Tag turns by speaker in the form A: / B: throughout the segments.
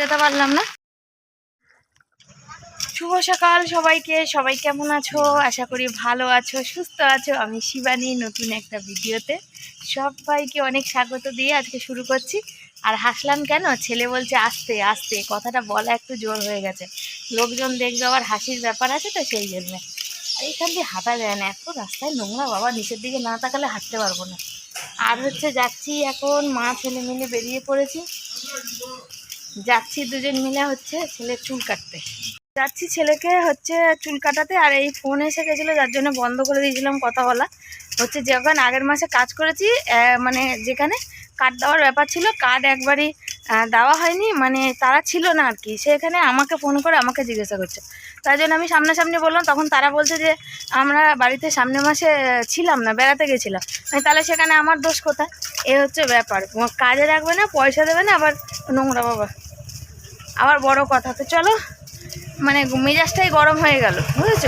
A: যেতে পারলাম না। শুভ সকাল সবাইকে, সবাই কেমন আছো? আশা করি ভালো আছো, সুস্থ আছো। আমি শিবানী, নতুন একটা ভিডিওতে সবাইকে অনেক স্বাগত দিয়ে আজকে শুরু করছি। আর হাসলাম কেন? ছেলে বলছে, আস্তে আস্তে, কথাটা বলা একটু জোর হয়ে গেছে। লোকজন দেখবে আবার হাসির ব্যাপার আছে তো সেই জন্য। আর এখান দিয়ে হাঁটা যায় না, এত রাস্তায় নোংরা, বাবা, নিচের দিকে না তাকালে হাঁটতে পারব না। আর হচ্ছে যাচ্ছি এখন, মা ছেলে মিলে বেরিয়ে পড়েছি। যাচ্ছি দুজন মিলে হচ্ছে ছেলে চুল কাটতে। যাচ্ছি ছেলেকে হচ্ছে চুল কাটাতে আর এই ফোন এসে গেছিল, যার জন্য বন্ধ করে দিয়েছিলাম কথা বলা। হচ্ছে যখন আগের মাসে কাজ করেছি মানে যেখানে কার্ড দেওয়ার ব্যাপার ছিল কার্ড একবারই দেওয়া হয়নি মানে তারা ছিল না আর কি। সেখানে আমাকে ফোন করে আমাকে জিজ্ঞাসা করছে। তাই জন্য আমি সামনাসামনি বললাম, তখন তারা বলছে যে, আমরা বাড়িতে সামনের মাসে ছিলাম না, বেড়াতে গেছিলাম। আমি তাহলে সেখানে আমার দোষ কোথায়? এ হচ্ছে ব্যাপার। কাজে রাখবে না, পয়সা দেবে না, আবার নোংরা বাবা। আবার বড় কথা। তো চলো মানে মেজাজটাই গরম হয়ে গেল, বুঝেছ?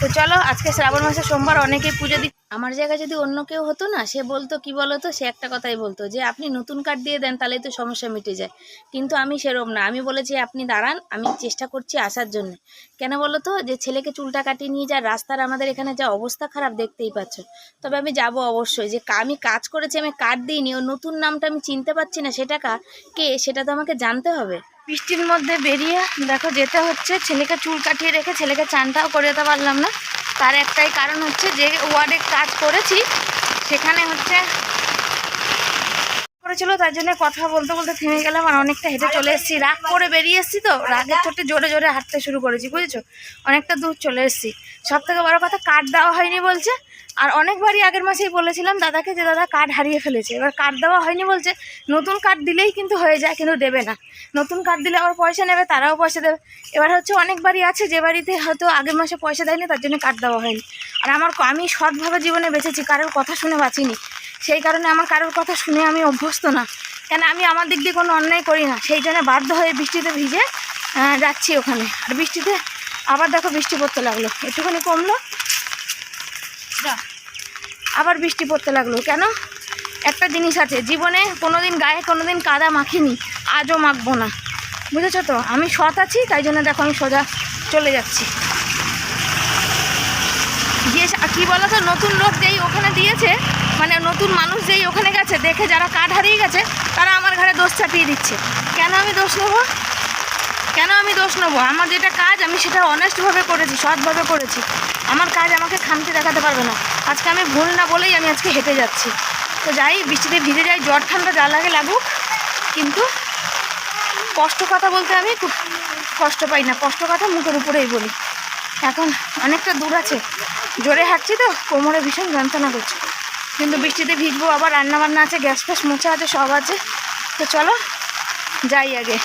A: তো চলো, আজকে শ্রাবণ মাসে সোমবার, অনেকেই পুজো দি আমার জায়গায় যদি অন্য কেউ হতো না, সে বলতো, কি বলতো? সে একটা কথাই বলতো যে, আপনি নতুন কার্ড দিয়ে দেন, তাহলেই তো সমস্যা মিটে যায়। কিন্তু আমি সেরম না। আমি বলেছি, আপনি দাঁড়ান, আমি চেষ্টা করছি আসার জন্য। কেন বলো তো যে, ছেলেকে চুলটা কাটিয়ে নিয়ে যা রাস্তার আমাদের এখানে যা অবস্থা খারাপ, দেখতেই পাচ্ছ। তবে আমি যাব অবশ্যই। যে, আমি কাজ করেছি, আমি কার্ড দিইনি ও নতুন নামটা আমি চিনতে পারছি না, সেটা কা সেটা তো আমাকে জানতে হবে। বৃষ্টির মধ্যে বেরিয়ে, দেখো, যেতে হচ্ছে। ছেলেকে চুল কাটিয়ে রেখে, ছেলেকে চানটাও করে যেতে পারলাম না। তার একটাই কারণ হচ্ছে যে ওয়ার্ডে কাজ করেছি, সেখানে হচ্ছে করেছিল, তার জন্য কথা বলতে বলতে থেমে গেলাম আর অনেকটা হেঁটে চলে এসেছি। রাগ করে বেরিয়ে এসেছি তো, রাগের চোটে জোরে জোরে হাঁটতে শুরু করেছি, বুঝেছ? অনেকটা দূর চলে এসেছি। সব থেকে বড়ো কথা, কাঠ দেওয়া হয়নি বলছে আর অনেকবারই আগের মাসেই বলেছিলাম দাদাকে যে, দাদা কার্ড হারিয়ে ফেলেছে। এবার কার্ড দেওয়া হয়নি বলছে। নতুন কার্ড দিলেই কিন্তু হয়ে যায়, কিন্তু দেবে না। নতুন কার্ড দিলে আবার পয়সা নেবে, তারাও পয়সা দেবে। এবার হচ্ছে অনেক বাড়ি আছে যে বাড়িতে হয়তো আগের মাসে পয়সা দেয়নি, তার জন্য কার্ড দেওয়া হয়নি। আর আমার আমি সৎভাবে জীবনে বেঁচেছি, কারোর কথা শুনে বাঁচিনি। সেই কারণে আমার কারোর কথা শুনে আমি অভ্যস্ত না। কেন, আমি আমার দিক দিয়ে কোনো অন্যায় করি না। সেই জন্য বাধ্য হয়ে বৃষ্টিতে ভিজে যাচ্ছি ওখানে। আর বৃষ্টিতে আবার দেখো বৃষ্টি পড়তে লাগল। একটুখানি কমলো যা। আবার বৃষ্টি পড়তে লাগল, কেন? একটা জিনিস আছে, জীবনে কোনো দিন গায়ে কোনো দিন কাদা মাখিনি, আজও মাখবো না। বুঝেছ তো? আমি সৎ আছি, তাই জন্য দেখো আমি সোজা চলে যাচ্ছি। গিয়ে কি বলো তো নতুন লোক যেই ওখানে দিয়েছে মানে নতুন মানুষ যেই ওখানে গেছে, দেখে যারা কাঠ হারিয়ে গেছে, তারা আমার ঘরে দোষ চাপিয়ে দিচ্ছে। কেন আমি দোষ নেব? কেন আমি দোষ নেব? আমার যেটা কাজ, আমি সেটা অনেস্টভাবে করেছি সৎভাবে করেছি। আমার কাজ আমাকে খামতি দেখাতে পারবে না। আজকে আমি ভুল না বলেই আমি আজকে হেঁটে যাচ্ছি। তো যাই, বৃষ্টিতে ভিজে যাই, জ্বর ঠান্ডা যা লাগে লাগুক, কিন্তু কষ্ট কথা বলতে আমি খুব কষ্ট পাই না। কষ্ট কথা মুখের উপরেই বলি। এখন অনেকটা দূর আছে। জোরে হাঁটছি তো, কোমরে ভীষণ যন্ত্রণা করছে। কিন্তু বৃষ্টিতে ভিজবো, আবার রান্না বান্না আছে, গ্যাস ফ্যাস মোছা আছে, সব আছে। তো চলো, যাই আগে।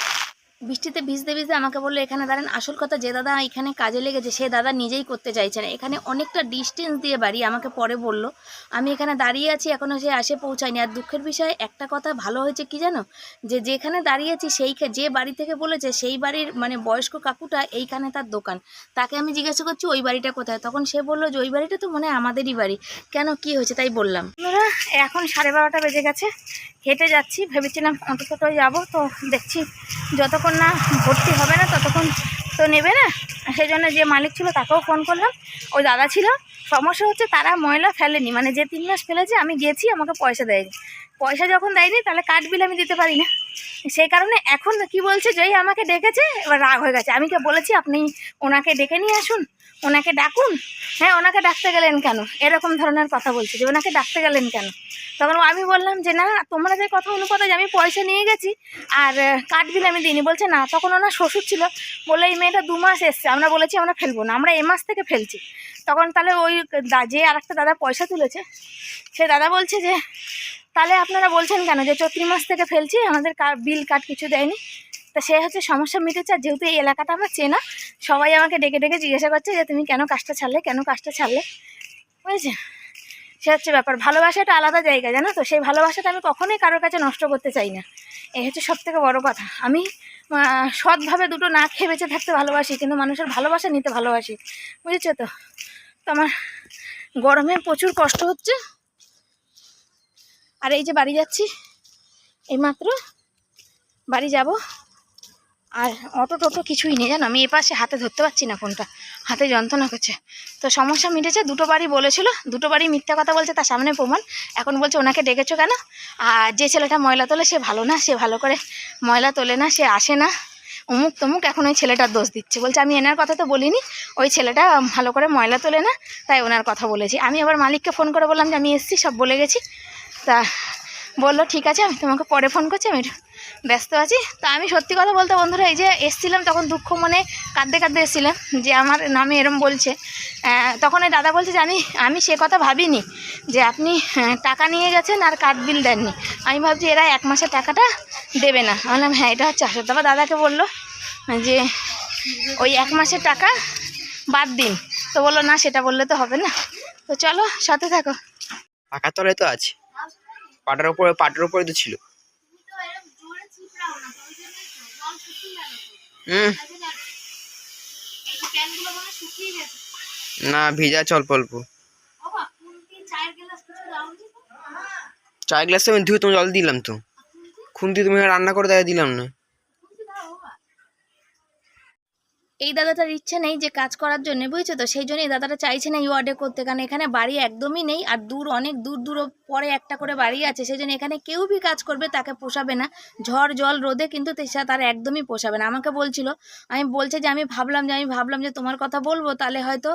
A: বৃষ্টিতে ভিজতে ভিজতে আমাকে বলল, এখানে দাঁড়ান, আসল কথা যে দাদা এখানে কাজে লেগেছে, সে দাদা নিজেই করতে চাইছে না। এখানে অনেকটা ডিস্টেন্স দিয়ে বাড়ি, আমাকে পরে বলল, আমি এখানে দাঁড়িয়ে আছি এখনও সে আসে পৌঁছায়নি। আর দুঃখের বিষয়ে, একটা কথা ভালো হয়েছে কি জানো? যে যেখানে দাঁড়িয়ে আছি, সেই যে বাড়ি থেকে বলেছে, সেই বাড়ির মানে বয়স্ক কাকুটা এইখানে তার দোকান। তাকে আমি জিজ্ঞাসা করছি, ওই বাড়িটা কোথায়? তখন সে বলল, যে ওই বাড়িটা তো মনে হয় আমাদেরই বাড়ি। কেন, কি হয়েছে তাই বললাম। এখন সাড়ে বারোটা বেজে গেছে, হেঁটে যাচ্ছি, ভেবেছিলাম অটো টোটোয় যাব, তো দেখছি যতক্ষণ না ভর্তি হবে না, ততক্ষণ তো নেবে না। সেই জন্য যে মালিক ছিল তাকেও ফোন করলাম। ওই দাদা ছিল। সমস্যা হচ্ছে তারা ময়লা ফেলেনি। মানে যে তিন মাস ফেলেছে, আমি গেছি, আমাকে পয়সা দেয়নি। পয়সা যখন দেয়নি, তাহলে কাঠ বিল আমি দিতে পারি না। সেই কারণে এখন কি বলছে, যেই আমাকে ডেকেছে, এবার রাগ হয়ে গেছে। আমি কে বলেছি, আপনি ওনাকে ডেকে নিয়ে আসুন। ওনাকে ডাকুন? হ্যাঁ ওনাকে ডাকতে গেলেন কেন? এরকম ধরনের কথা বলছে যে ওনাকে ডাকতে গেলেন কেন? তখন আমি বললাম যে, না, তোমরা যে কথা অনুপাতে যে আমি পয়সা নিয়ে গেছি আর কাঠ বিল আমি দিইনি। বলছে, না, তখন ওনার শ্বশুর ছিল। বলে এই মেয়েটা দু মাস এসছে। আমরা বলেছি আমরা ফেলব না। আমরা এ মাস থেকে ফেলছি। তখন তাহলে ওই যে আর একটা দাদা পয়সা তুলেছে, সে দাদা বলছে যে, তাহলে আপনারা বলছেন কেন যে, চৈত্রি মাস থেকে ফেলছি, আমাদের বিল কাট কিছু দেয়নি? তা সে হচ্ছে সমস্যা মিটেছে, আর যেহেতু এই এলাকাটা আমার চেনা, সবাই আমাকে ডেকে ডেকে জিজ্ঞাসা করছে যে তুমি কেন কাজটা ছাড়লে, কেন কাজটা ছাড়লে? বুঝেছে? সে হচ্ছে ব্যাপার। ভালোবাসাটা আলাদা জায়গা, জানো তো? সেই ভালোবাসাটা আমি কখনোই কারোর কাছে নষ্ট করতে চাই না। এই হচ্ছে সব থেকে বড়ো কথা। আমি সৎভাবে দুটো না খেয়ে বেঁচে থাকতে ভালোবাসি, কিন্তু মানুষের ভালোবাসা নিতে ভালোবাসি। বুঝেছ তো? তো আমার গরমে প্রচুর কষ্ট হচ্ছে। আর এই যে বাড়ি যাচ্ছি, এইমাত্র বাড়ি যাব। আর অটো টোটো কিছুই নেই, জানো? আমি এপাশে হাতে ধরতে পারছি না ফোনটা। হাতে যন্ত্রণা করছে। তো সমস্যা মিটেছে, দুটো বাড়ি বলেছিল, দুটো বাড়ি মিথ্যা কথা বলছে, তার সামনে প্রমাণ। এখন বলছে, ওনাকে ডেকেছো কেন? আর যে ছেলেটা ময়লা তোলে, সে ভালো না, সে ভালো করে ময়লা তোলে না, সে আসে না। অমুক তমুক, এখন ওই ছেলেটার দোষ দিচ্ছে। বলছে, আমি এনার কথা তো বলিনি, ওই ছেলেটা ভালো করে ময়লা তোলে না, তাই ওনার কথা বলেছি। আমি আবার মালিককে ফোন করে বললাম যে, আমি এসছি, সব বলে গেছি। তা বলল, ঠিক আছে, আমি তোমাকে পরে ফোন করছি, আমি ব্যস্ত আছি। তা আমি সত্যি কথা বলতে বন্ধুরা, এই যে এসছিলাম, তখন দুঃখ মনে কাঁদতে কাঁদতে এসেছিলাম যে আমার নামে এরম বলছে। তখন এই দাদা বলছে যে আমি আমি সে কথা ভাবিনি যে আপনি টাকা নিয়ে গেছেন আর কার্ড বিল দেননি। আমি ভাবছি এরা এক মাসের টাকাটা দেবে না। বললাম হ্যাঁ এটা হচ্ছে আসল তারপর দাদাকে বলল যে, ওই এক মাসের টাকা বাদ দিন। তো বলল, না, সেটা বললে তো হবে না। তো চলো, সাথে থাকো।
B: পাকার তলায় তো আছে। পাটার উপরে পাটার উপরে তো ছিল হুম না, ভিজা চল অল্প চায়ের গ্লাসে আমি ধুয়ে তোমার জল দিলাম তো। খুন্তি তুমি রান্না করে দেখা দিলাম না।
A: এই দাদাটার ইচ্ছে নেই যে কাজ করার জন্য, বুঝছ তো? সেই জন্য এই দাদাটা চাইছে না ওয়ার্ডে করতে। কারণ এখানে বাড়ি একদমই নেই, আর দূর, অনেক দূর দূর পরে একটা করে বাড়ি আছে। সেই জন্য এখানে কেউ বি কাজ করবে, তাকে পোষাবে না। ঝড়, জল, রোদে কিন্তু তার একদমই পোষাবে না। আমাকে বলছিল, আমি বলছে যে, আমি ভাবলাম যে, আমি ভাবলাম যে, তোমার কথা বলব, তাহলে হয়তো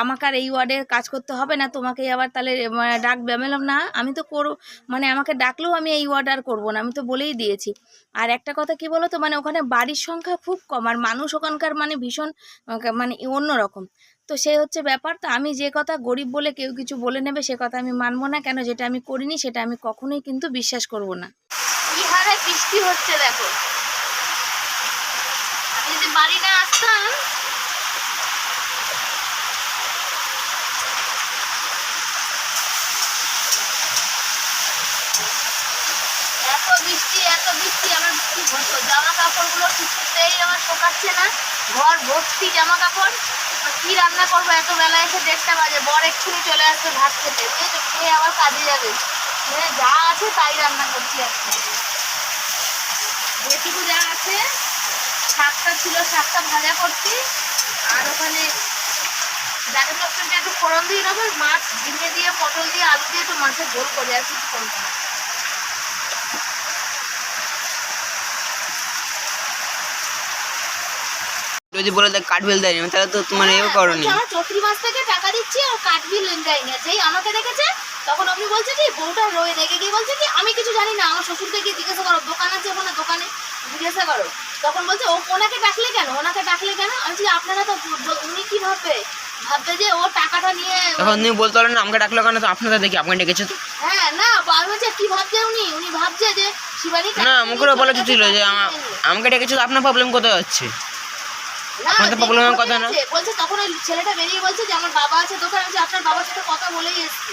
A: আমাকে আর এই ওয়ার্ডে কাজ করতে হবে না। তোমাকে আবার তাহলে ডাকবে। আমি না, আমি তো করো মানে আমাকে ডাকলেও আমি এই ওয়ার্ড আর করব না। আমি তো বলেই দিয়েছি। আর একটা কথা কি বলো তো মানে ওখানে বাড়ির সংখ্যা খুব কম, আর মানুষ ওখানকার মানে ভীষণ মানে অন্যরকম। তো সেই হচ্ছে ব্যাপার। তো আমি যে কথা গরিব বলে কেউ কিছু বলে নেবে, সে কথা আমি মানবো না। কেন যেটা আমি করিনি, সেটা আমি কখনোই কিন্তু বিশ্বাস করব না। কি বৃষ্টি হচ্ছে দেখো। যদি বাড়ি না আসতাম, এত বৃষ্টি এত বৃষ্টি, আমার কি হতো? জামা কাপড়গুলো কিছুতেই আমার শোকাচ্ছে না, ঘর, ভর্তি জামা কাপড় কি রান্না করব? এত বেলা এসে দেড়টা বাজে, বর এক্ষুনি চলে আসবে ভাত খেতে। বুঝেছ খেয়ে আবার কাজে যাবে। যা আছে তাই রান্না করছি আজকে যেটুকু যা আছে, শাকটা ছিল, শাকটা ভাজা করছি। আর ওখানে জানি চচ্চড়িটা একটু ফোড়ন দিয়ে নেব মাছ ঝিঙে দিয়ে, পটল দিয়ে, আলু দিয়ে একটু মাছের ঝোল করে, আর কিছু করব না।
B: যদি বলে দেয় কাঠ বিল দেয়নি তাহলে তো তোমার এও করনি।
A: চৌত্রিশ মাস থেকে টাকা দিচ্ছি আর কাঠ বিল দেয়নি। যেই আমাকে দেখেছে তখন আপনি বলছে কি বউটা রয়ে রেগে গিয়ে বলছে কি আমি কিছু জানি না আমার শ্বশুরকে গিয়ে জিজ্ঞাসা করো দোকান আছে ওখানে দোকানে? জিজ্ঞাসা করো। তখন বলছে ও ওনাকে ডাকলে কেন? ওনাকে ডাকলে কেন? আমি বলছি আপনারা তো উনি কি ভাববে? ভাববে যে ও টাকাটা নিয়ে
B: তখন তুমি বলতে পারো না আমাকে ডাকলো কেন? তো আপনাদের দেখি আপনাকে ডেকেছে তো।
A: হ্যাঁ না আমি বলছি কি ভাবছে উনি? উনি ভাবছে যে শিবানী
B: না আমাকে বলা ছিল যে আমা- আমাকে ডেকেছে তো আপনার প্রবলেম কোথায় হচ্ছে?
A: না,
B: আপনার তো
A: দেখে
B: problem এর
A: বোঝা
B: কথা না।
A: বলছে তখন ওই ছেলেটা বেরিয়ে বলছে যে আমার বাবা আছে দোকানে। আমি আপনার বাবার সাথে কথা বলেই এসছি।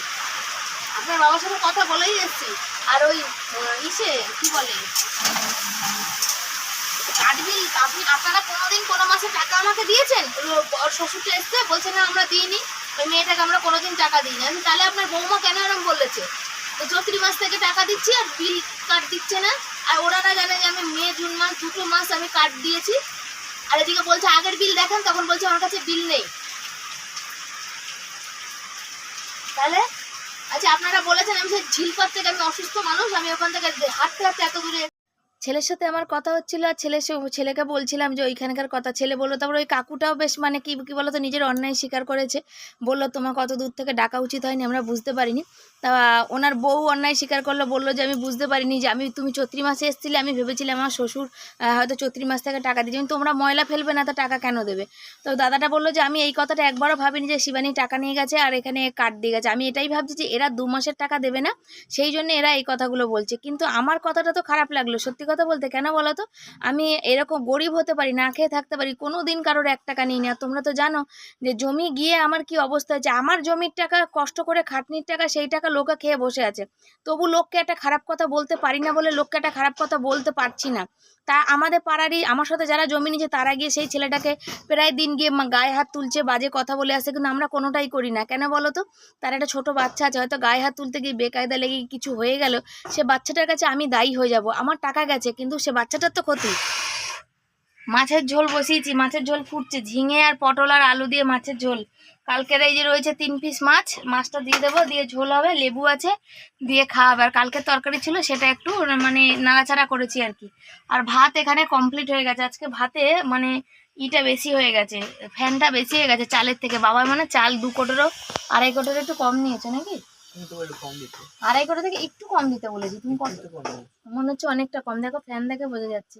A: আপনার বাবার সাথে কথা বলেই এসছি। আর ওই ইসে কি বলে? কাঠবিল আপনি আপনারা কোনোদিন কোনো মাসে টাকা আমাকে দিয়েছেন? ওর শ্বশুরটা এসছে বলছে না আমরা দিইনি। ওই মেয়েটাকে আমরা কোনোদিন টাকা দিইনি। আমি তাহলে আপনার বৌমা কেন এরকম বলেছে? তো চৌত্রিশ মাস থেকে টাকা দিচ্ছি আর বিল কার্ড দিচ্ছে না। আর ওরা না জানে যে আমি মে জুন মাস দুটো মাস আমি কার্ড দিয়েছি। আর এদিকে বলছে, আগের বিল দেখেন, তখন বলছে, আমার কাছে বিল নেই। তাহলে? আচ্ছা আপনারা বলেছেন, আমি ঝিলপাত থেকে আমি অসুস্থ মানুষ, আমি ওখান থেকে হাঁটতে হাঁটতে এত দূরে ছেলের সাথে আমার কথা হচ্ছিল আর ছেলে ছেলেকে বলছিলাম যে ওইখানকার কথা। ছেলে বলল, তারপর ওই কাকুটাও বেশ মানে কি কি বলতো, নিজের অন্যায় স্বীকার করেছে। বলল তোমাকে কত দূর থেকে ডাকা উচিত হয়নি, আমরা বুঝতে পারিনি। তা ওনার বউ অন্যায় স্বীকার করল, বলল যে, আমি বুঝতে পারিনি যে আমি, তুমি চৈত্রি মাসে এসেছিলে, আমি ভেবেছিলাম আমার শ্বশুর হয়তো চৈত্রি মাস থেকে টাকা দিয়েছে। তোমরা ময়লা ফেলবে না, তা টাকা কেন দেবে? তো দাদাটা বলল যে, আমি এই কথাটা একবারও ভাবিনি যে শিবানী টাকা নিয়ে গেছে আর এখানে কার্ড দিয়ে গেছে। আমি এটাই ভাবছি যে, এরা দু মাসের টাকা দেবে না, সেই জন্য এরা এই কথাগুলো বলছে। কিন্তু আমার কথাটা তো খারাপ লাগল, সত্যি কথা বলতে কেন বলো তো আমি এরকম গরিব হতে পারি, না খেয়ে থাকতে পারি কোনো দিন কারোর এক টাকা নিই। না তোমরা তো জানো যে জমি গিয়ে আমার কি অবস্থা হচ্ছে আমার জমির টাকা, কষ্ট করে খাটনির টাকা, সেই টাকা লোকে খেয়ে বসে আছে। তবু লোককে একটা খারাপ কথা বলতে পারি না বলে লোককে একটা খারাপ কথা বলতে পারছি না। তা আমাদের পাড়ারই, আমার সাথে যারা জমি নিচ্ছে তারা গিয়ে সেই ছেলেটাকে প্রায় দিন গিয়ে গায়ে হাত তুলছে, বাজে কথা বলে আসে কিন্তু আমরা কোনোটাই করি না। কেন বলো তো? তার একটা ছোট বাচ্চা আছে, হয়তো গায়ে হাত তুলতে গিয়ে বেকায়দা লেগে কিছু হয়ে গেল, সে বাচ্চাটার কাছে আমি দায়ী হয়ে যাব। আমার টাকা গেছে, কিন্তু সে বাচ্চাটার তো ক্ষতি। মাছের ঝোল বসিয়েছি, মাছের ঝোল ফুটছে, ঝিঙে আর পটল আর আলু দিয়ে মাছের ঝোল। কালকের এই যে রয়েছে তিন পিস মাছ মাছটা দিয়ে দেবো দিয়ে ঝোল হবে লেবু আছে দিয়ে খাওয়াবে। আর কালকের তরকারি ছিল সেটা একটু মানে নাড়াচাড়া করেছি আর কি। আর ভাত এখানে কমপ্লিট হয়ে গেছে। আজকে ভাতে মানে ইটা বেশি হয়ে গেছে ফ্যানটা বেশি হয়ে গেছে চালের থেকে। বাবা মানে চাল দু কোটোরও আড়াই কোটোর একটু কম নিয়েছো নাকি? আড়াই কোটো থেকে একটু কম দিতে বলেছি তুমি কত মনে হচ্ছে অনেকটা কম। দেখো ফ্যান দেখে বোঝা যাচ্ছে।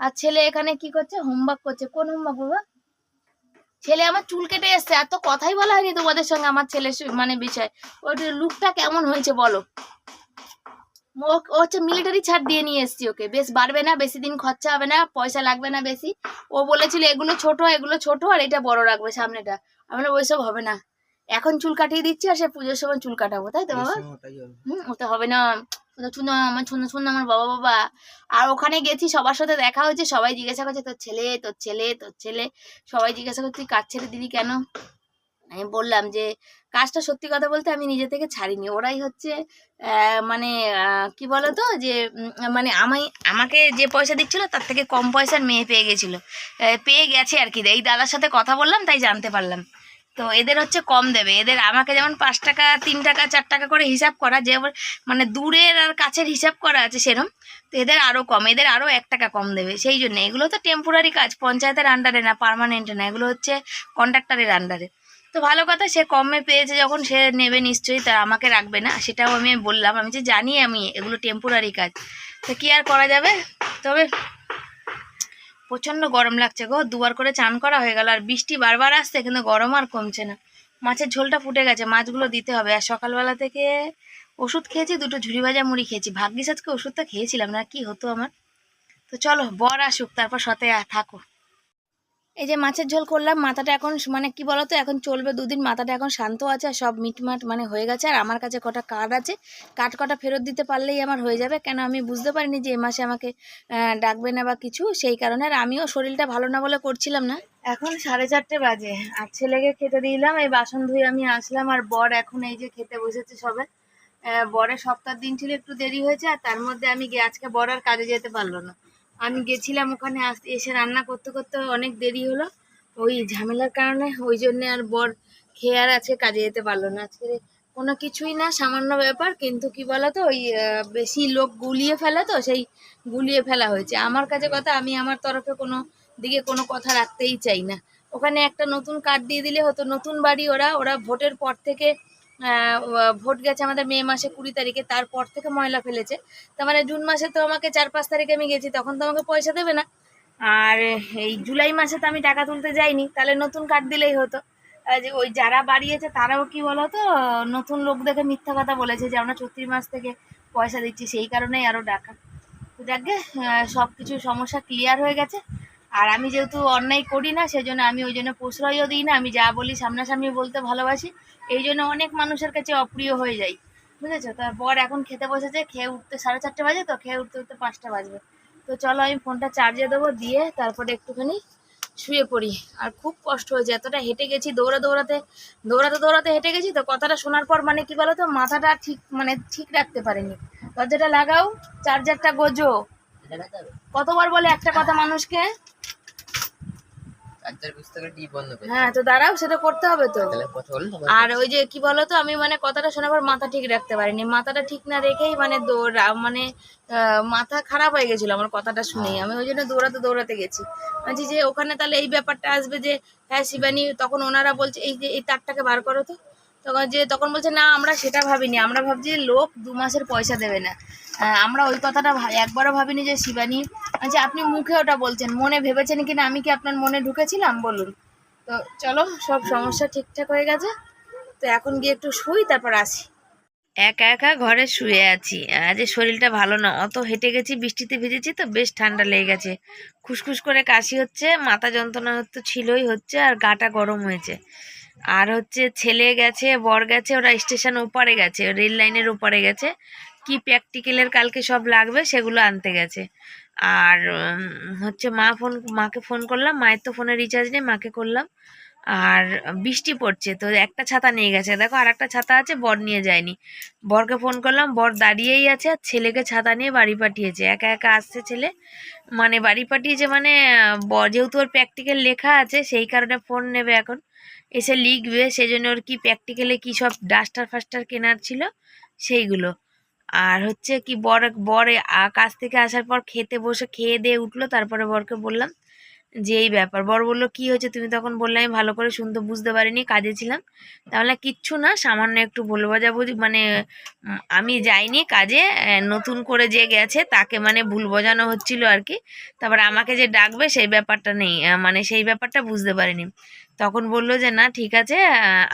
A: আর ছেলে এখানে কি করছে? হোমওয়ার্ক করছে। কোন হোমওয়ার্ক বাবা ছেলে আমার চুল কেটে এসছে এত কথাই বলা হয়নি তোমাদের সঙ্গে আমার ছেলে মানে বিষয়। ওই লুকটা কেমন হয়েছে বলো? ও হচ্ছে মিলিটারি ছাড় দিয়ে নিয়ে এসছি ওকে। বেশ বাড়বে না বেশি দিন খরচা হবে না পয়সা লাগবে না বেশি। ও বলেছিল এগুলো ছোট এগুলো ছোট আর এটা বড় রাখবে সামনেটা। আমি বললাম, ওইসব হবে না। এখন চুল কাটিয়ে দিচ্ছি আর সে পুজোর সময় চুল কাটাবো তাই তো বাবা? হুম ওটা হবে না। শুনো আমার শুনো শুনো আমার বাবা বাবা। আর ওখানে গেছি, সবার সাথে দেখা হয়েছে, সবাই জিজ্ঞাসা করছে, তোর ছেলে তোর ছেলে তোর ছেলে? সবাই জিজ্ঞাসা করছে কাজ ছেড়ে দিলি কেন? আমি বললাম যে, কাজটা সত্যি কথা বলতে আমি নিজে থেকে ছাড়িনি। ওরাই হচ্ছে মানে কি বলতো যে মানে আমি আমাকে যে পয়সা দিচ্ছিল, তার থেকে কম পয়সার মেয়ে পেয়ে গেছিল। পেয়ে গেছে আর কি। এই দাদার সাথে কথা বললাম, তাই জানতে পারলাম। তো এদের হচ্ছে কম দেবে। এদের আমাকে যেমন পাঁচ টাকা, তিন টাকা, চার টাকা করে হিসাব করা, যে মানে দূরের আর কাছের হিসাব করা আছে সেরম, তো এদের আরও কম, এদের আরও এক টাকা কম দেবে। সেই জন্য এগুলো তো টেম্পোরারি কাজ, পঞ্চায়েতের আন্ডারে না পার্মানেন্ট না, এগুলো হচ্ছে কন্ট্রাক্টরের আন্ডারে তো ভালো কথা, সে কমে পেয়েছে যখন সে নেবে নিশ্চয়ই, তা আমাকে রাখবে না, সেটাও আমি বললাম। আমি যে জানি আমি এগুলো টেম্পোরারি কাজ, তো কি আর করা যাবে? তবে প্রচণ্ড গরম লাগছে গো। দুবার করে চান করা হয়ে গেল, আর বৃষ্টি বারবার আসছে, কিন্তু গরম আর কমছে না। মাছের ঝোলটা ফুটে গেছে, মাছগুলো দিতে হবে। আর সকালবেলা থেকে ওষুধ খেয়েছি, দুটো ঝুড়ি ভাজা মুড়ি খেয়েছি। ভাগ্যিস আজকে ওষুধটা খেয়েছিলাম না, কি হতো আমার? তো চলো, বর আসুক, তারপর সতে থাকো। এই যে মাছের ঝোল করলাম, মাথাটা এখন মানে কি বলতো, এখন চলবে দুদিন, মাথাটা এখন শান্ত আছে আর সব মিটমাট মানে হয়ে গেছে। আর আমার কাছে কটা কার্ড আছে, কার্ড কটা ফেরত দিতে পারলেই আমার হয়ে যাবে। কেন আমি বুঝতে পারিনি যে এ মাসে আমাকে ডাকবে না বা কিছু, সেই কারণে। আর আমিও শরীরটা ভালো না বলে করছিলাম না। এখন সাড়ে চারটে বাজে, আর ছেলেকে খেতে দিলাম, এই বাসন ধুয়ে আমি আসলাম। আর বর এখন এই যে খেতে বসেছে সবে বরের সপ্তাহ দিন ছিল, একটু দেরি হয়েছে, আর তার মধ্যে আমি আজকে বর আর কাজে যেতে পারল না। আমি গেছিলাম ওখানে এসে রান্না করতে করতে অনেক দেরি হলো। ওই ঝামেলার কারণে ওই জন্যে আর বর খেয়ে আর আজকে কাজে যেতে পারল না। আজকে কোনো কিছুই না, সামান্য ব্যাপার, কিন্তু কি বলতো, ওই বেশি লোক গুলিয়ে ফেলে তো, সেই গুলিয়ে ফেলা হয়েছে। আমার কাছে কথা, আমি আমার তরফে কোনো দিকে কোনো কথা রাখতেই চাই না। ওখানে একটা নতুন কার্ড দিয়ে দিলে হতো, নতুন বাড়ি ওরা ওরা ভোটের পর থেকে ভোট গেছে আমাদের মে মাসে কুড়ি তারিখে, তারপর থেকে ময়লা ফেলেছে। তার মানে জুন মাসে তো আমাকে চার পাঁচ তারিখে আমি গেছি, তখন তো আমাকে পয়সা দেবে না। আর এই জুলাই মাসে তো আমি টাকা তুলতে যাইনি, তাহলে নতুন কার্ড দিলেই হতো। যে ওই যারা বাড়িয়েছে তারাও কি বলতো, নতুন লোক দেখে মিথ্যা কথা বলেছে যে আমরা চৈত্রি মাস থেকে পয়সা দিচ্ছি, সেই কারণেই আরও ডাকা। তো যাকে সব কিছু সমস্যা ক্লিয়ার হয়ে গেছে। আর আমি যেহেতু অন্যায় করি না সেজন্য আমি ওই জন্য প্রশ্রয়ও দিই না। আমি যা বলি সামনাসামনি বলতে ভালোবাসি। এই জন্য অনেক মানুষের কাছে অপ্রিয় হয়ে যাই। বুঝেছ? তো বর এখন খেতে বসেছে খেয়ে উঠতে সাড়ে চারটে বাজে তো খেয়ে উঠতে উঠতে পাঁচটা বাজবে। তো চলো আমি ফোনটা চার্জে দেবো দিয়ে তারপরে একটুখানি শুয়ে পড়ি। আর খুব কষ্ট হয়েছে এতটা হেঁটে গেছি দৌড়া দৌড়াতে দৌড়াতে দৌড়াতে হেঁটে গেছি তো কথাটা শোনার পর মানে কি বলো তো মাথাটা ঠিক মানে ঠিক রাখতে পারিনি। দরজাটা লাগাও চার্জারটা গোজো। কতবার বলে একটা কথা মানুষকে
B: চার্জার পুস্তকের টিপ বন্ধ করে
A: হ্যাঁ তো দাঁড়াও সেটা করতে হবে তো। আর ওই যে কি বলতো আমি মানে কথাটা শোনার পর মাথা ঠিক রাখতে পারিনি। মাথাটা ঠিক না রেখেই মানে দৌড়া মানে আহ, মাথা খারাপ হয়ে গেছিল আমার কথাটা শুনেই। আমি ওই জন্য দৌড়াতে দৌড়াতে গেছি। বলছি যে ওখানে তাহলে এই ব্যাপারটা আসবে যে হ্যাঁ শিবানী তখন ওনারা বলছে এই যে এই তারটাকে বার করো তো। তখন যে তখন বলছে, না, আমরা সেটা ভাবিনি। আমরা ভাবছি লোক দু মাসের পয়সা দেবে না। আমরা ওই কথাটা একবারও ভাবিনি যে শিবানী আচ্ছা আপনি মুখে ওটা বলছেন, মনে ভেবেছেন কিনা? আমি কি আপনার মনে ঢুকেছিলাম? বলুন। তো চলো, সব সমস্যা ঠিকঠাক হয়ে গেছে। তো এখন গিয়ে একটু শুই, তারপর আসি। একা একা ঘরে শুয়ে আছি। আজ শরীরটা ভালো না, অত হেঁটে গেছি, বৃষ্টিতে ভিজেছি তো বেশ ঠান্ডা লেগে গেছে। খুসখুস করে কাশি হচ্ছে, মাথা যন্ত্রণা তো ছিলই হচ্ছে, আর গাটা গরম হয়েছে। আর হচ্ছে ছেলে গেছে, বর গেছে, ওরা স্টেশন ওপারে গেছে, রেল লাইনের ওপারে গেছে। কি প্র্যাকটিক্যালের কালকে সব লাগবে সেগুলো আনতে গেছে। আর হচ্ছে মা ফোন, মাকে ফোন করলাম, মায়ের তো ফোনে রিচার্জ নেই, মাকে করলাম। আর বৃষ্টি পড়ছে, তো একটা ছাতা নিয়ে গেছে। দেখো আর একটা ছাতা আছে, বর নিয়ে যায়নি। বরকে ফোন করলাম, বর দাঁড়িয়েই আছে আর ছেলেকে ছাতা নিয়ে বাড়ি পাঠিয়েছে। একা একা আসছে ছেলে। মানে বাড়ি পাঠিয়েছে মানে বর যেহেতু ওর প্র্যাকটিক্যাল লেখা আছে, সেই কারণে ফোন নেবে এখন। এসে লিখবে, সেজন্য ওর কি প্র্যাকটিক্যালে কী সব ডাস্টার ফাস্টার কেনার ছিল? সেইগুলো। আর হচ্ছে কি বর, বরে কাজ থেকে আসার পর খেতে বসে, খেয়ে দিয়ে উঠল, তারপরে বরকে বললাম যে এই ব্যাপার। বর বলল, কি হয়েছে? তুমি তখন বললে আমি ভালো করে শুনতে বুঝতে পারিনি, কাজে ছিলাম। তাহলে কিচ্ছু না, সামান্য একটু বলে বোঝাবুঝি মানে আমি যাইনি কাজে নতুন করে যে গেছে, তাকে মানে ভুল বোঝানো হচ্ছিল আর কি। তারপর আমাকে যে ডাকবে, সেই ব্যাপারটা নেই মানে সেই ব্যাপারটা বুঝতে পারিনি। তখন বলল যে, না, ঠিক আছে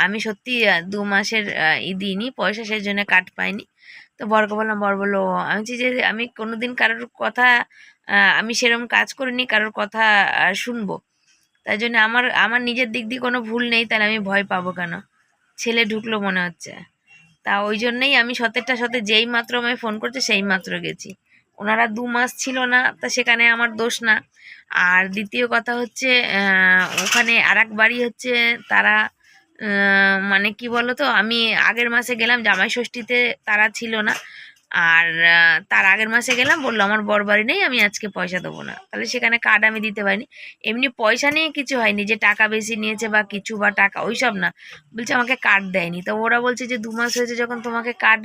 A: আমি সত্যি দু মাসের ই দিইনি, পয়সা সেই জন্য কাট পাইনি। তো বরকে বললাম, বর বলল আমি যে, আমি কোনোদিন কারোর কথা আমি সেরকম কাজ করিনি, কারোর কথা শুনব। তাই জন্য আমার আমার নিজের দিক দিয়ে কোনো ভুল নেই, তাহলে আমি ভয় পাবো কেন? ছেলে ঢুকলো মনে হচ্ছে। তা ওই জন্যই আমি সতেরটা সাথে যেই মাত্র আমায় ফোন করছে, সেই মাত্র গেছি। ওনারা দু মাস ছিল না, তা সেখানে আমার দোষ না। আর দ্বিতীয় কথা হচ্ছে ওখানে আর বাড়ি হচ্ছে, তারা মানে কি বলো তো আমি আগের মাসে গেলাম, জামাই ষষ্ঠীতে তারা ছিল না। আর তার আগের মাসে গেলাম, বলল, আমার বর বাড়ি নেই, আমি আজকে পয়সা দেবো না। তাহলে সেখানে কার্ড আমি দিতে পারিনি। এমনি পয়সা নিয়ে কিছু হয়নি, যে টাকা বেশি নিয়েছে বা কিছু বা টাকা ওইসব না। বলছে, আমাকে কার্ড দেয়নি। তো ওরা বলছে যে, দু মাস হয়েছে যখন তোমাকে কার্ড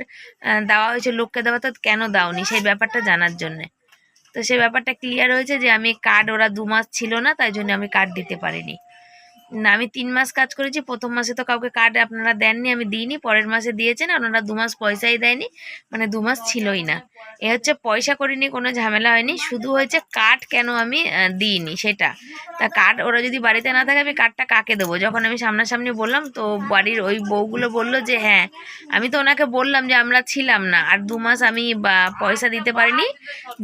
A: দেওয়া হয়েছে, লোককে দেওয়া, তো কেন দাওনি? সেই ব্যাপারটা জানার জন্যে। তো সেই ব্যাপারটা ক্লিয়ার হয়েছে যে, আমি কার্ড ওরা দু মাস ছিল না, তাই জন্য আমি কার্ড দিতে পারিনি। আমি তিন মাস কাজ করেছি, প্রথম মাসে তো কাউকে কার্ড আপনারা দেননি, আমি দিইনি, পরের মাসে দিয়েছেন ওনারা দু মাস পয়সাই দেয়নি মানে দু মাস ছিলই না। এ হচ্ছে পয়সা করিনি, কোনো ঝামেলা হয়নি, শুধু হয়েছে কার্ড কেন আমি দিইনি, সেটা। তা কার্ড ওরা যদি বাড়িতে না থাকে, আমি কার্ডটা কাকে দেবো? যখন আমি সামনাসামনি বললাম, তো বাড়ির ওই বউগুলো বলল যে হ্যাঁ আমি তো ওনাকে বললাম যে, আমরা ছিলাম না, আর দু মাস আমি পয়সা দিতে পারিনি।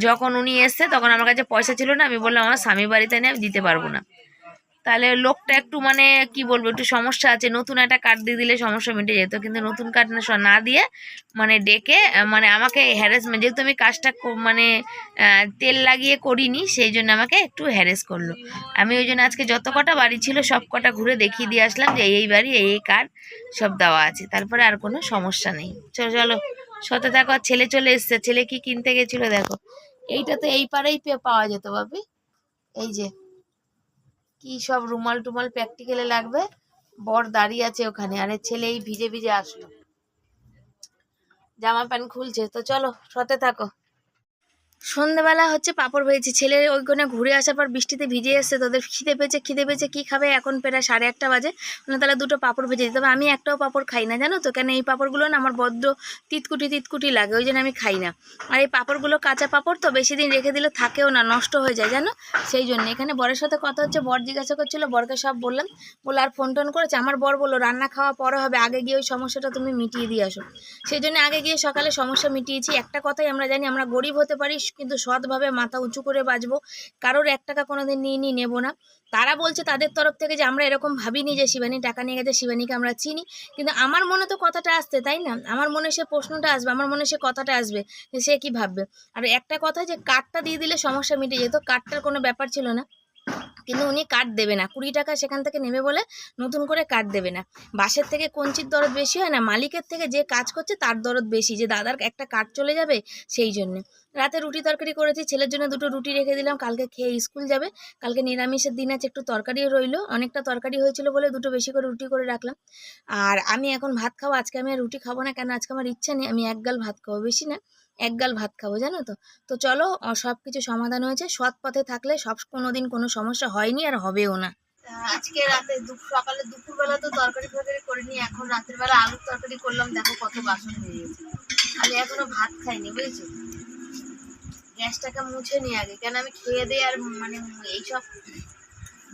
A: যখন উনি এসছে, তখন আমার কাছে পয়সা ছিল না, আমি বললাম, আমার স্বামী বাড়িতে নেই, আমি দিতে পারব না। তাহলে লোকটা একটু মানে কি বলব, একটু সমস্যা আছে। নতুন একটা কার্ড দিয়ে দিলে সমস্যা মিটে যেত। কিন্তু নতুন কার্ড না দিয়ে মানে ডেকে মানে আমাকে হ্যারাসমেন্ট যেহেতু আমি কাজটা মানে তেল লাগিয়ে করিনি, সেই জন্য আমাকে একটু হ্যারেস করল। আমি ওই জন্য আজকে যত কটা বাড়ি ছিল, সব কটা ঘুরে দেখিয়ে দিয়ে আসলাম যে এই বাড়ি, এই এই কার্ড সব দেওয়া আছে। তারপরে আর কোনো সমস্যা নেই। চলো চলো সতে আর ছেলে চলে এসছে। ছেলে কি কিনতে গেছিল দেখো? এইটা তো এই পারেই পাওয়া যেত বাপি এই যে। কি সব রুমাল টুমাল প্র্যাকটিক্যালে লাগবে? বর দাঁড়িয়ে আছে ওখানে, আরে ছেলে এই ভিজে ভিজে আসলো। জামা প্যান্ট খুলছে, তো চলো সতে থাকো। সন্ধ্যেবেলা হচ্ছে পাপড় ভেজেছি। ছেলে ওইখানে ঘুরে আসার পর বৃষ্টিতে ভিজে এসছে, তোদের খিদে পেয়েছে খিদে পেয়েছে, কী খাবে? এখন প্রায় সাড়ে একটা বাজে। মানে তাহলে দুটো পাপড় ভেজে দিই। তবে আমি একটাও পাপড় খাই না, জানো তো? কেন এই পাপড়গুলো না আমার বড্ড তিতকুটি তিতকুটি লাগে, ওই জন্য আমি খাই না। আর এই পাপড়গুলো কাঁচা পাপড় তো বেশি দিন রেখে দিলে থাকেও না, নষ্ট হয়ে যায়, জানো? সেই জন্য। এখানে বরের সাথে কথা হচ্ছে, বর জিজ্ঞাসা করছিল, বরকে সব বললাম। বলে, আর ফোন টোন করেছে? আমার বর বলল, রান্না খাওয়া পরে হবে, আগে গিয়ে ওই সমস্যাটা তুমি মিটিয়ে দিয়ে আসো। সেই জন্য আগে গিয়ে সকালে সমস্যা মিটিয়েছি। একটা কথাই আমরা জানি, আমরা গরিব হতে পারি কিন্তু সৎভাবে মাথা উঁচু করে বাঁচবো। কারোর এক টাকা কোনো দিন নিয়ে নিয়ে নেব না। তারা বলছে তাদের তরফ থেকে যে, আমরা এরকম ভাবিনি যে, শিবানী টাকা নিয়ে গেছে, শিবানীকে আমরা চিনি। কিন্তু আমার মনে তো কথাটা আসতে তাই না? আমার মনে সে প্রশ্নটা আসবে, আমার মনে সে কথাটা আসবে সে কী ভাববে? আর একটা কথা যে, কার্ডটা দিয়ে দিলে সমস্যা মিটে যেত, কার্ডটার কোনো ব্যাপার ছিল না। কিন্তু উনি কার্ড দেবে না। কুড়ি টাকা সেখান থেকে নেবে বলে নতুন করে কার্ড দেবে না। বাসের থেকে কঞ্চির দরদ বেশি হয় না, মালিকের থেকে যে কাজ করছে তার দরদ বেশি, যে দাদার একটা কার্ড চলে যাবে সেই জন্যে। রাতে রুটি তরকারি করেছি, ছেলের জন্য দুটো রুটি রেখে দিলাম, কালকে খেয়ে স্কুল যাবে। কালকে নিরামিষের দিন আছে, একটু তরকারিও রইল। অনেকটা তরকারি হয়েছিল বলে দুটো বেশি করে রুটি করে রাখলাম। আর আমি এখন ভাত খাব, আজকে আমি রুটি খাব না কেন? আজকে আমার ইচ্ছা নেই, আমি এক গাল ভাত খাব, বেশি না। এক গাল ভাত খাব, জানো তো? তো চলো সব কিছু সমাধান হয়েছে। সৎ পথে থাকলে সব কোনো দিন কোনো সমস্যা হয়নি আর হবেও না। আজকে রাতে সকালে দুপুরবেলা তো তরকারি ফরকারি করিনি, এখন রাতের বেলা আলুর তরকারি করলাম, দেখো কত বাসন হয়ে গেছে। আমি এখনও ভাত খাইনি, বুঝেছ? গ্যাসটাকে মুছে নি আগে, কেন আমি খেয়ে দিয়ে আর মানে এইসব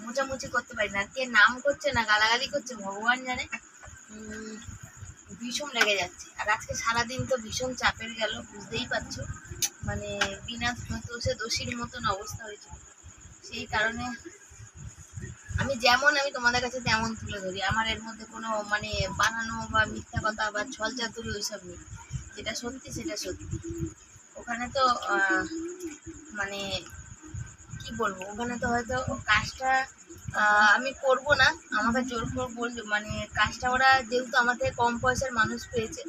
A: মোছামুছি করতে পারি না। কে নাম করছে না, গালাগালি করছে, ভগবান জানে। ভীষণ লেগে যাচ্ছে। আর আজকে সারাদিন তো ভীষণ চাপের গেল, বুঝতেই পারছ। মানে বিনা দোষে দোষীর মতন অবস্থা হয়েছে। সেই কারণে আমি যেমন আমি তোমাদের কাছে তেমন তুলে ধরি। আমার এর মধ্যে কোনো মানে বানানো বা মিথ্যা কথা বা ছল চাতুরি ওইসব নেই। যেটা সত্যি, সেটা সত্যি। ওখানে তো মানে কি বলব? ওখানে তো হয়তো কাজটা আমি করব না। আমাকে জোর করে বলল মানে কাজটা ওরা যেহেতু আমার থেকে কম পয়সার মানুষ পেয়েছে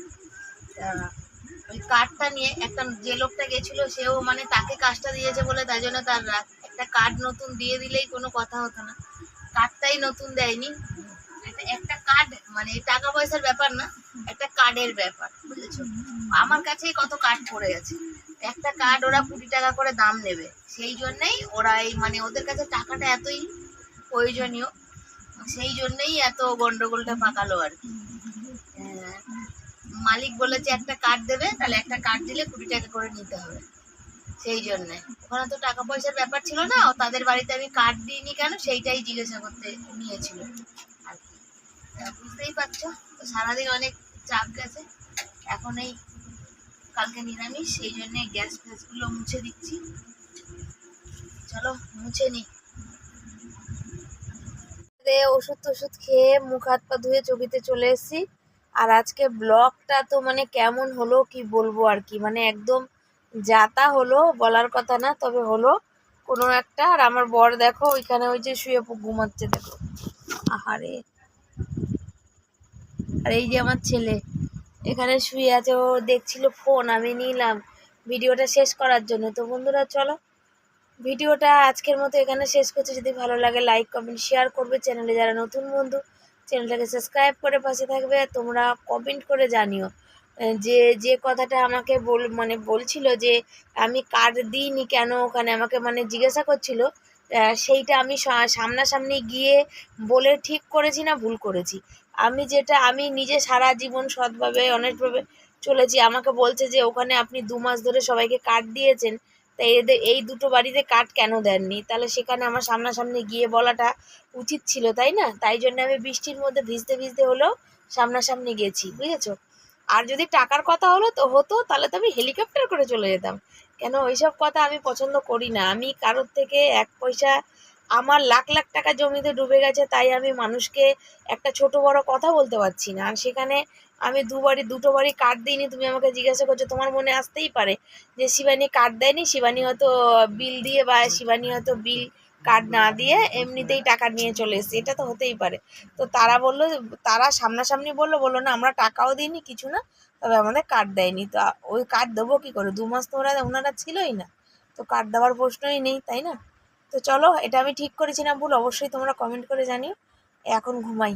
A: ওই কার্ডটা নিয়ে একটা যে লোকটা গেছিল, সেও মানে তাকে কাজটা দিয়েছে বলে তাই জন্য তার। একটা কার্ড নতুন দিয়ে দিলেই কোনো কথা হতো না। কার্ডটাই নতুন দেয়নি। একটা কার্ড মানে টাকা পয়সার ব্যাপার না, একটা কার্ডের ব্যাপার, বুঝেছ? আমার কাছেই কত কার্ড পড়ে গেছে। একটা কার্ড ওরা কুড়ি টাকা করে দাম নেবে। সেই জন্যই ওরা এই মানে ওদের কাছে টাকাটা এতই প্রয়োজনীয়। সেই জন্যই এত গন্ডগোলটা পাকালো আর কি। মালিক বলেছে একটা কার্ড দেবে, তাহলে একটা কার্ড দিলে কুড়ি টাকা করে নিতে হবে। সেই জন্যে। ওখানে তো টাকা পয়সার ব্যাপার ছিল না, তাদের বাড়িতে আমি কার্ড দিইনি কেন, সেইটাই জিজ্ঞাসা করতে নিয়েছিল আর কি। বুঝতেই পারছ, তো সারাদিন অনেক চাপ গেছে। এখন এই কালকে নিরামিষ, সেই জন্যে গ্যাস ফ্যাসগুলো মুছে দিচ্ছি। চলো, মুছে নি ওষুধ টষুধ খেয়ে মুখ হাত পা ধুয়ে চকিতে চলে এসেছি। আর আজকে ব্লগটা তো মানে কেমন হলো কি বলব আর কি? মানে একদম যাতা হলো বলার কথা না, তবে হলো কোনো একটা। আর আমার বর দেখো, ওইখানে ওই যে শুয়ে ঘুমাচ্ছে দেখো। আহারে। আর এই যে আমার ছেলে, এখানে শুয়ে আছে, ও দেখছিল ফোন আমি নিলাম। ভিডিওটা শেষ করার জন্য। তো বন্ধুরা, চলো ভিডিওটা আজকের মতো এখানে শেষ করছি। যদি ভালো লাগে লাইক কমেন্ট শেয়ার করবে চ্যানেলে যারা নতুন বন্ধু চ্যানেলটাকে সাবস্ক্রাইব করে পাশে থাকবে। তোমরা কমেন্ট করে জানিও যে যে কথাটা আমাকে বল মানে বলছিল যে, আমি কার্ড দিইনি কেন ওখানে? আমাকে মানে জিজ্ঞাসা করছিল সেইটা আমি সামনাসামনি গিয়ে বলে ঠিক করেছি না ভুল করেছি? আমি যেটা, আমি নিজে সারা জীবন সৎভাবে, অনেকভাবে চলেছি। আমাকে বলছে যে, ওখানে আপনি দু মাস ধরে সবাইকে কার্ড দিয়েছেন। তাই এদের এই দুটো বাড়িতে কার্ড কেন দেননি? তাহলে সেখানে আমার সামনাসামনি গিয়ে বলাটা উচিত ছিল, তাই না? তাই জন্য আমি বৃষ্টির মধ্যে ভিজতে ভিজতে হলেও সামনাসামনি গেছি, বুঝেছ? আর যদি টাকার কথা হলো তো হতো, তাহলে তো আমি হেলিকপ্টার করে চলে যেতাম। কেন ওইসব কথা আমি পছন্দ করি না। আমি কারোর থেকে এক পয়সা, আমার লাখ লাখ টাকা জমিতে ডুবে গেছে, তাই আমি মানুষকে একটা ছোট বড় কথা বলতে পারছি না। আর সেখানে আমি দুবারই দুটো বাড়ি কার্ড দিইনি। তুমি আমাকে জিজ্ঞাসা করছ, তোমার মনে আসতেই পারে যে শিবানী কার্ড দেয়নি, শিবানী হয়তো বিল দিয়ে বা শিবানী হয়তো বিল কার্ড না দিয়ে এমনিতেই টাকা নিয়ে চলে এসেছে। এটা তো হতেই পারে। তো তারা বলল, তারা সামনাসামনি বলল বলল, না, আমরা টাকাও দিইনি, কিছু না, তবে আমাদের কার্ড দেয়নি। তো ওই কার্ড দেবো কী করে? দু মাস তো ওরা, ওনারা ছিলই না। তো কার্ড দেওয়ার প্রশ্নই নেই, তাই না? তো চলো, এটা আমি ঠিক করেছি না, ভুল, অবশ্যই তোমরা কমেন্ট করে জানিও। এখন ঘুমাই।